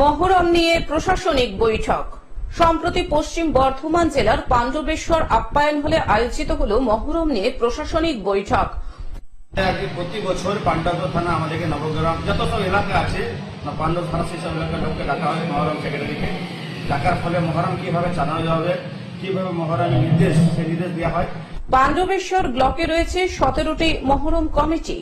মহরম নিয়ে প্রশাসনিক বৈঠক। সম্প্রতি পশ্চিম বর্ধমান জেলার পাণ্ডবেশ্বর আপ্যায়ন হলে আয়োজিত হল মহরম নিয়ে প্রশাসনিক বৈঠক। প্রতি বছর পাণ্ডব থানা আমাদেরকে নবগ্রাম যত সব এলাকা আছে পাণ্ডব থানা সেই সব এলাকার লোককে ডাকা হয় মহরম সেক্রেটারিকে ডাকার ফলে মহরম কীভাবে চালানো যাবে কীভাবে মহরমের নির্দেশ সেই নির্দেশ দেওয়া হয়। পাণ্ডবেশ্বর ব্লকে রয়েছে সতেরোটি মহরম কমিটি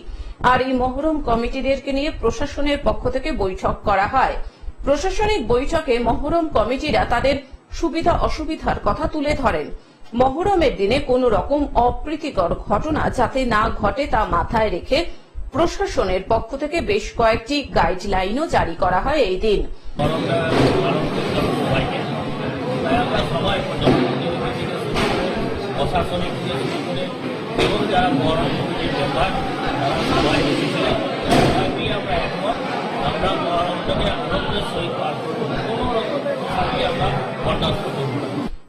আর এই মহরম কমিটিদেরকে নিয়ে প্রশাসনের পক্ষ থেকে বৈঠক করা হয়। প্রশাসনিক বৈঠকে মহরম কমিটিরা তাদের সুবিধা অসুবিধার কথা তুলে ধরেন। মহরমের দিনে কোনো রকম অপ্রীতিকর ঘটনা যাতে না ঘটে তা মাথায় রেখে প্রশাসনের পক্ষ থেকে বেশ কয়েকটি গাইডলাইনও জারি করা হয় এই দিন। করতে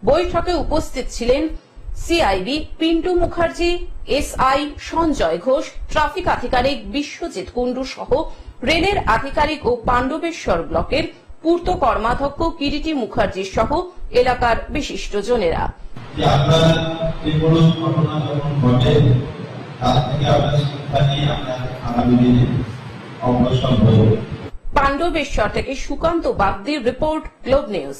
বৈঠকে উপস্থিত ছিলেন CIB Pintu Mukherjee SI Sanjay Ghosh traffic আধিকারিক বিশ্বজিৎ কুণ্ডু সহ রেলের আধিকারিক ও পাণ্ডবেশ্বর ব্লকের পূর্ত কর্মাধ্যক্ষ কিরিটি মুখার্জি সহ এলাকার অগ্রসর হয়ে পাণ্ডবেশ্বর থেকে সুকান্ত বাগদির রিপোর্ট গ্লোব নিউজ।